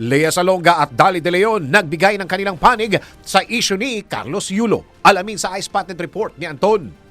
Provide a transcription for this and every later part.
Lea Salonga at Dali De Leon nagbigay ng kanilang panig sa issue ni Carlos Yulo. Alamin sa Ice Patent Report ni Anton.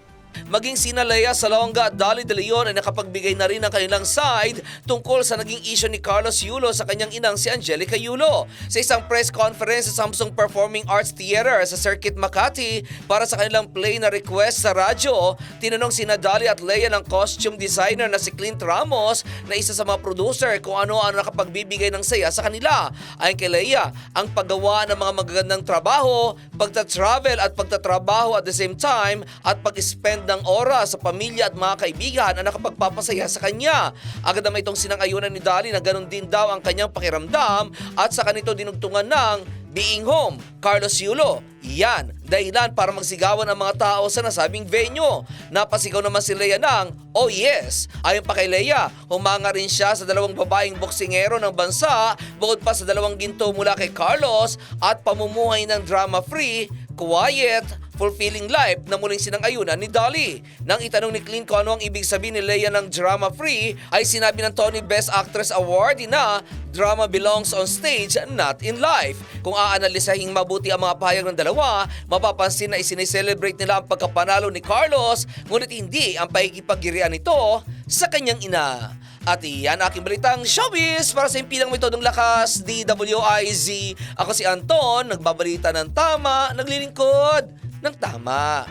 Maging sina Lea Salonga at Dolly De Leon ay nakapagbigay na rin ng kanilang side tungkol sa naging issue ni Carlos Yulo sa kanyang inang si Angelica Yulo. Sa isang press conference sa Samsung Performing Arts Theater sa Circuit Makati para sa kanilang play na request sa radyo, tinanong sina Dolly at Lea ng costume designer na si Clint Ramos na isa sa mga producer kung ano ang nakapagbibigay ng saya sa kanila. Ayon kay Lea, ang paggawa ng mga magagandang trabaho, pagta-travel at pagtatrabaho at the same time at pag-spend ng oras sa pamilya at mga kaibigan ang nakapagpapasaya sa kanya. Agad naman itong sinang-ayunan ni Dali na ganun din daw ang kanyang pakiramdam at sa kanito dinugtungan ng Being Home, Carlos Yulo. Yan, dahilan para magsigawan ang mga tao sa nasabing venue. Napasigaw naman si Lea ng, oh yes. Ayon pa kay Lea, humanga rin siya sa dalawang babaeng boksingero ng bansa bukod pa sa dalawang ginto mula kay Carlos at pamumuhay ng drama-free, quiet, fulfilling life na muling sinang-ayunan ni Dolly. Nang itanong ni Clint kung ano ang ibig sabihin ni Lea ng drama-free, ay sinabi ng Tony Best Actress Award na drama belongs on stage, not in life. Kung aanalisahing mabuti ang mga pahayag ng dalawa, mapapansin na isineselebrate nila ang pagkapanalo ni Carlos, ngunit hindi ang paikipagirian nito sa kanyang ina. At iyan aking balitang showbiz para sa impilang metodong lakas, DWIZ. Ako si Anton, nagbabalita ng tama, naglilingkod ng tama.